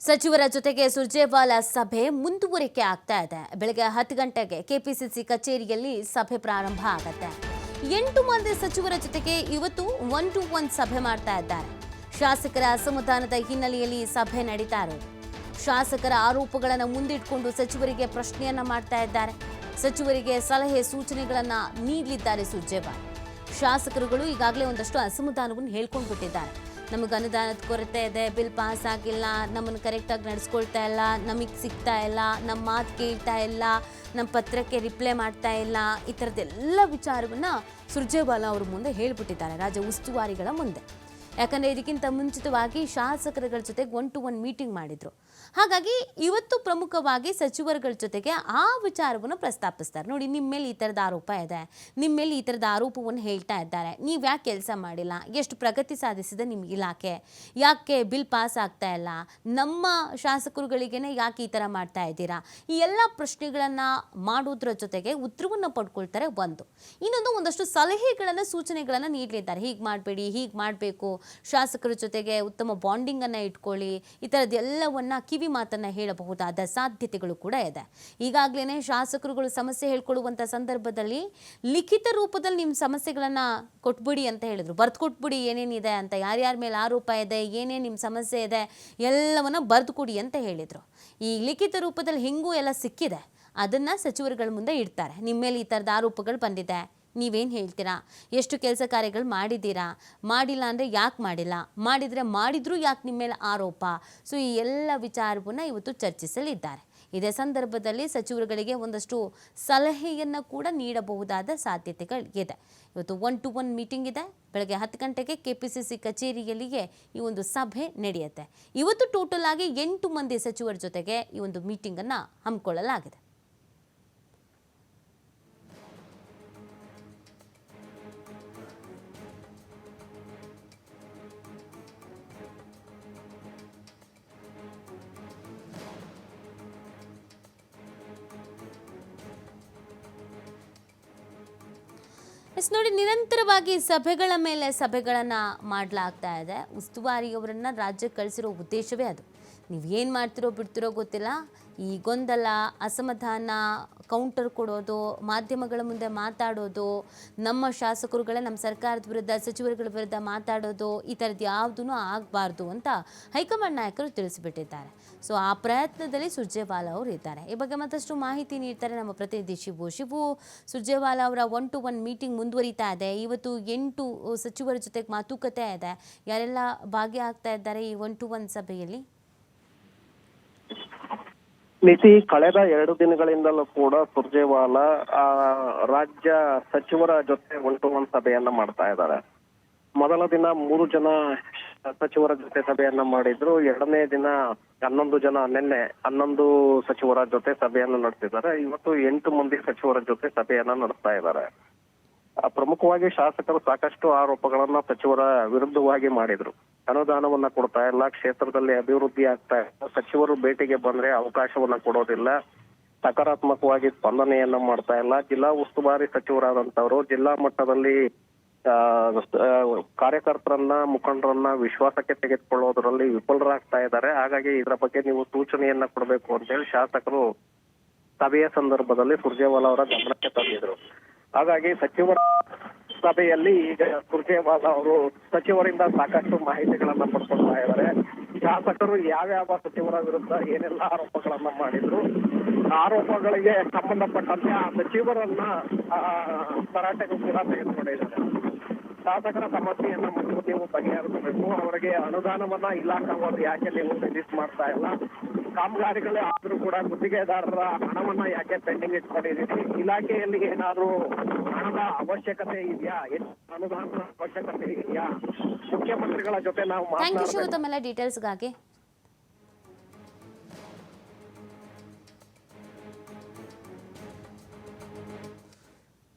ಸಚಿವರ ಜೊತೆಗೆ ಸುರ್ಜೇವಾಲ ಸಭೆ ಮುಂದುವರಿಕೆ ಆಗ್ತಾ ಇದೆ. ಬೆಳಗ್ಗೆ ಹತ್ತು ಗಂಟೆಗೆ ಕೆಪಿಸಿಸಿ ಕಚೇರಿಯಲ್ಲಿ ಸಭೆ ಪ್ರಾರಂಭ ಆಗುತ್ತೆ. ಎಂಟು ಮಂದಿ ಸಚಿವರ ಜೊತೆಗೆ ಇವತ್ತು ಒನ್ ಟು ಒನ್ ಸಭೆ ಮಾಡ್ತಾ ಇದ್ದಾರೆ. ಶಾಸಕರ ಅಸಮಾಧಾನದ ಹಿನ್ನೆಲೆಯಲ್ಲಿ ಸಭೆ ನಡೀತಾ ಇರೋದು ಶಾಸಕರ ಆರೋಪಗಳನ್ನು ಮುಂದಿಟ್ಕೊಂಡು ಸಚಿವರಿಗೆ ಪ್ರಶ್ನೆಯನ್ನ ಮಾಡ್ತಾ ಇದ್ದಾರೆ. ಸಚಿವರಿಗೆ ಸಲಹೆ ಸೂಚನೆಗಳನ್ನ ನೀಡಲಿದ್ದಾರೆ ಸುರ್ಜೇವಾಲ್. ಶಾಸಕರುಗಳು ಈಗಾಗಲೇ ಒಂದಷ್ಟು ಅಸಮಾಧಾನವನ್ನು ಹೇಳ್ಕೊಂಡು ಬಿಟ್ಟಿದ್ದಾರೆ ನಮಗೆ ಅನುದಾನದ ಕೊರತೆ ಇದೆ ಬಿಲ್ ಪಾಸ್ ಆಗಿಲ್ಲ, ನಮ್ಮನ್ನು ಕರೆಕ್ಟಾಗಿ ನಡೆಸ್ಕೊಳ್ತಾ ಇಲ್ಲ, ನಮಗೆ ಸಿಗ್ತಾ ಇಲ್ಲ ನಮ್ಮ ಮಾತು ಕೇಳ್ತಾ ಇಲ್ಲ ನಮ್ಮ ಪತ್ರಕ್ಕೆ ರಿಪ್ಲೈ ಮಾಡ್ತಾ ಇಲ್ಲ, ಈ ಥರದ್ದೆಲ್ಲ ವಿಚಾರವನ್ನು ಸುರ್ಜೇವಾಲಾ ಅವ್ರ ಮುಂದೆ ಹೇಳಿಬಿಟ್ಟಿದ್ದಾರೆ ರಾಜ್ಯ ಉಸ್ತುವಾರಿಗಳ ಮುಂದೆ. ಯಾಕಂದರೆ ಇದಕ್ಕಿಂತ ಮುಂಚಿತವಾಗಿ ಶಾಸಕರುಗಳ ಜೊತೆಗೆ ಒನ್ ಟು ಒನ್ ಮೀಟಿಂಗ್ ಮಾಡಿದ್ರು. ಹಾಗಾಗಿ ಇವತ್ತು ಪ್ರಮುಖವಾಗಿ ಸಚಿವರುಗಳ ಜೊತೆಗೆ ಆ ವಿಚಾರವನ್ನು ಪ್ರಸ್ತಾಪಿಸ್ತಾರೆ. ನೋಡಿ ನಿಮ್ಮ ಮೇಲೆ ಈ ಥರದ ಆರೋಪ ಇದೆ. ನಿಮ್ಮ ಮೇಲೆ ಈ ಥರದ ಆರೋಪವನ್ನು ಹೇಳ್ತಾ ಇದ್ದಾರೆ. ನೀವು ಯಾಕೆ ಕೆಲಸ ಮಾಡಿಲ್ಲ? ಎಷ್ಟು ಪ್ರಗತಿ ಸಾಧಿಸಿದೆ ನಿಮ್ಮ ಇಲಾಖೆ? ಯಾಕೆ ಬಿಲ್ ಪಾಸ್ ಆಗ್ತಾ ಇಲ್ಲ? ನಮ್ಮ ಶಾಸಕರುಗಳಿಗೇನೆ ಯಾಕೆ ಈ ಥರ ಮಾಡ್ತಾ ಇದ್ದೀರಾ? ಈ ಎಲ್ಲ ಪ್ರಶ್ನೆಗಳನ್ನು ಮಾಡೋದ್ರ ಜೊತೆಗೆ ಉತ್ತರವನ್ನು ಪಡ್ಕೊಳ್ತಾರೆ ಒಂದು. ಇನ್ನೊಂದು, ಒಂದಷ್ಟು ಸಲಹೆಗಳನ್ನು, ಸೂಚನೆಗಳನ್ನು ನೀಡಲಿದ್ದಾರೆ. ಹೀಗೆ ಮಾಡಬೇಡಿ, ಹೀಗೆ ಮಾಡಬೇಕು ಶಾಸಕರ ಜೊತೆಗೆ ಉತ್ತಮ ಬಾಂಡಿಂಗನ್ನು ಇಟ್ಕೊಳ್ಳಿ. ಈ ಥರದ್ದೆಲ್ಲವನ್ನ ಕಿವಿ ಮಾತನ್ನು ಹೇಳಬಹುದಾದ ಸಾಧ್ಯತೆಗಳು ಕೂಡ ಇದೆ. ಈಗಾಗಲೇ ಶಾಸಕರುಗಳು ಸಮಸ್ಯೆ ಹೇಳ್ಕೊಳ್ಳುವಂಥ ಸಂದರ್ಭದಲ್ಲಿ ಲಿಖಿತ ರೂಪದಲ್ಲಿ ನಿಮ್ಮ ಸಮಸ್ಯೆಗಳನ್ನು ಕೊಟ್ಬಿಡಿ ಅಂತ ಹೇಳಿದ್ರು. ಬರ್ದು ಕೊಟ್ಬಿಡಿ, ಏನೇನಿದೆ ಅಂತ, ಯಾರ್ಯಾರ ಮೇಲೆ ಆರೋಪ ಇದೆ, ಏನೇನು ನಿಮ್ಮ ಸಮಸ್ಯೆ ಇದೆ, ಎಲ್ಲವನ್ನ ಬರೆದು ಕೊಡಿ ಅಂತ ಹೇಳಿದರು. ಈ ಲಿಖಿತ ರೂಪದಲ್ಲಿ ಹೆಂಗೂ ಎಲ್ಲ ಸಿಕ್ಕಿದೆ, ಅದನ್ನು ಸಚಿವರುಗಳ ಮುಂದೆ ಇಡ್ತಾರೆ. ನಿಮ್ಮ ಮೇಲೆ ಈ ಥರದ ಆರೋಪಗಳು ಬಂದಿದೆ. ನೀವೇನು ಹೇಳ್ತೀರಾ? ಎಷ್ಟು ಕೆಲಸ ಕಾರ್ಯಗಳು ಮಾಡಿದ್ದೀರಾ? ಮಾಡಿಲ್ಲ ಅಂದರೆ ಯಾಕೆ ಮಾಡಿಲ್ಲ? ಮಾಡಿದರೆ ಮಾಡಿದರೂ ಯಾಕೆ ನಿಮ್ಮ ಮೇಲೆ ಆರೋಪ? ಸೊ, ಈ ಎಲ್ಲ ವಿಚಾರವನ್ನು ಇವತ್ತು ಚರ್ಚಿಸಲಿದ್ದಾರೆ. ಇದೇ ಸಂದರ್ಭದಲ್ಲಿ ಸಚಿವರುಗಳಿಗೆ ಒಂದಷ್ಟು ಸಲಹೆಯನ್ನು ಕೂಡ ನೀಡಬಹುದಾದ ಸಾಧ್ಯತೆಗಳಿದೆ ಇವತ್ತು ಒನ್ ಟು ಒನ್ ಮೀಟಿಂಗ್ ಇದೆ. ಬೆಳಗ್ಗೆ ಹತ್ತು ಗಂಟೆಗೆ ಕೆ ಪಿ ಸಿ ಸಿ ಕಚೇರಿಯಲ್ಲಿಯೇ ಈ ಒಂದು ಸಭೆ ನಡೆಯುತ್ತೆ. ಇವತ್ತು ಟೋಟಲ್ ಆಗಿ ಎಂಟು ಮಂದಿ ಸಚಿವರ ಜೊತೆಗೆ ಈ ಒಂದು ಮೀಟಿಂಗನ್ನು ಹಮ್ಮಿಕೊಳ್ಳಲಾಗಿದೆ. ಎಸ್, ನೋಡಿ, ನಿರಂತರವಾಗಿ ಸಭೆಗಳ ಮೇಲೆ ಸಭೆಗಳನ್ನು ಮಾಡಲಾಗ್ತಾ ಇದೆ. ಉಸ್ತುವಾರಿಯವರನ್ನು ರಾಜ್ಯಕ್ಕೆ ಕಳಿಸಿರೋ ಉದ್ದೇಶವೇ ಅದು. ನೀವು ಏನು ಮಾಡ್ತಿರೋ ಬಿಡ್ತಿರೋ ಗೊತ್ತಿಲ್ಲ. ಈ ಗೊಂದಲ, ಅಸಮಾಧಾನ ಕೌಂಟರ್ ಕೊಡೋದು, ಮಾಧ್ಯಮಗಳ ಮುಂದೆ ಮಾತಾಡೋದು, ನಮ್ಮ ಶಾಸಕರುಗಳೇ ನಮ್ಮ ಸರ್ಕಾರದ ವಿರುದ್ಧ, ಸಚಿವರುಗಳ ವಿರುದ್ಧ ಮಾತಾಡೋದು, ಈ ಥರದ್ದು ಯಾವುದೂ ಆಗಬಾರ್ದು ಅಂತ ಹೈಕಮಾಂಡ್ ನಾಯಕರು ತಿಳಿಸಿಬಿಟ್ಟಿದ್ದಾರೆ. ಸೊ ಆ ಪ್ರಯತ್ನದಲ್ಲಿ ಸುರ್ಜೇವಾಲ ಅವರು ಇದ್ದಾರೆ. ಈ ಬಗ್ಗೆ ಮತ್ತಷ್ಟು ಮಾಹಿತಿ ನೀಡ್ತಾರೆ ನಮ್ಮ ಪ್ರತಿನಿಧಿ ಶಿವು. ಶಿವು, ಸುರ್ಜೇವಾಲ ಅವರ ಒನ್ ಟು ಒನ್ ಮೀಟಿಂಗ್ ಮುಂದುವರಿತಾ ಇದೆ. ಇವತ್ತು ಎಂಟು ಸಚಿವರ ಜೊತೆಗೆ ಮಾತುಕತೆ ಇದೆ. ಯಾರೆಲ್ಲ ಭಾಗಿಯಾಗ್ತಾ ಇದ್ದಾರೆ ಈ ಒನ್ ಟು ಒನ್ ಸಭೆಯಲ್ಲಿ? ನಿತಿ ಕಳೆದ ಎರಡು ದಿನಗಳಿಂದಲೂ ಕೂಡ ಸುರ್ಜೇವಾಲ ಆ, ರಾಜ್ಯ ಸಚಿವರ ಜೊತೆ ಒನ್ ಟು ಸಭೆಯನ್ನ ಮಾಡ್ತಾ ಇದ್ದಾರೆ. ಮೊದಲ ದಿನ ಮೂರು ಜನ ಸಚಿವರ ಜೊತೆ ಸಭೆಯನ್ನ ಮಾಡಿದ್ರು. ಎರಡನೇ ದಿನ ಹನ್ನೊಂದು ಜನ ನಿನ್ನೆ ಹನ್ನೊಂದು ಸಚಿವರ ಜೊತೆ ಸಭೆಯನ್ನ ನಡೆಸಿದ್ದಾರೆ. ಇವತ್ತು ಎಂಟು ಮಂದಿ ಸಚಿವರ ಜೊತೆ ಸಭೆಯನ್ನ ನಡೆಸ್ತಾ ಇದ್ದಾರೆ. ಪ್ರಮುಖವಾಗಿ ಶಾಸಕರು ಸಾಕಷ್ಟು ಆರೋಪಗಳನ್ನ ಸಚಿವರ ವಿರುದ್ಧವಾಗಿ ಮಾಡಿದ್ರು. ಅನುದಾನವನ್ನ ಕೊಡ್ತಾ ಇಲ್ಲ, ಕ್ಷೇತ್ರದಲ್ಲಿ ಅಭಿವೃದ್ಧಿ ಆಗ್ತಾ ಇಲ್ಲ, ಸಚಿವರು ಭೇಟಿಗೆ ಬಂದ್ರೆ ಅವಕಾಶವನ್ನ ಕೊಡೋದಿಲ್ಲ, ಸಕಾರಾತ್ಮಕವಾಗಿ ಸ್ಪಂದನೆಯನ್ನ ಮಾಡ್ತಾ ಇಲ್ಲ. ಜಿಲ್ಲಾ ಉಸ್ತುವಾರಿ ಸಚಿವರಾದಂತವರು ಜಿಲ್ಲಾ ಮಟ್ಟದಲ್ಲಿ ಕಾರ್ಯಕರ್ತರನ್ನ, ಮುಖಂಡರನ್ನ ವಿಶ್ವಾಸಕ್ಕೆ ತೆಗೆದುಕೊಳ್ಳೋದ್ರಲ್ಲಿ ವಿಫಲರಾಗ್ತಾ ಇದ್ದಾರೆ. ಹಾಗಾಗಿ ಇದರ ಬಗ್ಗೆ ನೀವು ಸೂಚನೆಯನ್ನ ಕೊಡಬೇಕು ಅಂತ ಹೇಳಿ ಶಾಸಕರು ಸಭೆಯ ಸಂದರ್ಭದಲ್ಲಿ ಸುರ್ಜೇವಾಲಾ ಅವರ ಗಮನಕ್ಕೆ ತಂದಿದ್ರು. ಹಾಗಾಗಿ ಸಚಿವರ ಸಭೆಯಲ್ಲಿ ಈಗ ಸುರ್ಜೇವಾಲ ಅವರು ಸಚಿವರಿಂದ ಸಾಕಷ್ಟು ಮಾಹಿತಿಗಳನ್ನ ಪಡ್ಕೊಳ್ತಾ ಇದ್ದಾರೆ. ಶಾಸಕರು ಯಾವ್ಯಾವ ಸಚಿವರ ವಿರುದ್ಧ ಏನೆಲ್ಲ ಆರೋಪಗಳನ್ನ ಮಾಡಿದ್ರು, ಆರೋಪಗಳಿಗೆ ಸಂಬಂಧಪಟ್ಟಂತೆ ಆ ಸಚಿವರನ್ನ ತರಾಟೆಗೆ ಕೂಡ ತೆಗೆದುಕೊಂಡಿದ್ದಾರೆ. ಶಾಸಕರ ಸಮಸ್ಯೆಯನ್ನ ಮೊದಲು ನೀವು ಬಗೆಹರಿಸಬೇಕು. ಅವರಿಗೆ ಅನುದಾನವನ್ನ ಇಲಾಖಾವಾರು ಯಾಕೆ ನೀವು ರಿಲೀಸ್ ಮಾಡ್ತಾ ಇಲ್ಲ? ಕಾಮಗಾರಿಗಳೇ ಆದ್ರೂ ಕೂಡ ಗುತ್ತಿಗೆದಾರರ ಹಣವನ್ನ ಯಾಕೆ ಪೆಂಡಿಂಗ್ ಇಟ್ಕೊಂಡಿದ್ದೀರಿ? ಇಲಾಖೆಯಲ್ಲಿ ಏನಾದ್ರು ಹಣದ ಅವಶ್ಯಕತೆ ಇದೆಯಾ? ಎಷ್ಟು ಅನುದಾನದ ಅವಶ್ಯಕತೆ ಇದೆಯಾ? ಮುಖ್ಯಮಂತ್ರಿಗಳ ಜೊತೆ ನಾವು ಥ್ಯಾಂಕ್ ಯು ಶಿವು ಮಾತನಾಡಬೇಕು ತಮ್ಮೆಲ್ಲ ಡೀಟೇಲ್ಸ್ಗಾಗಿ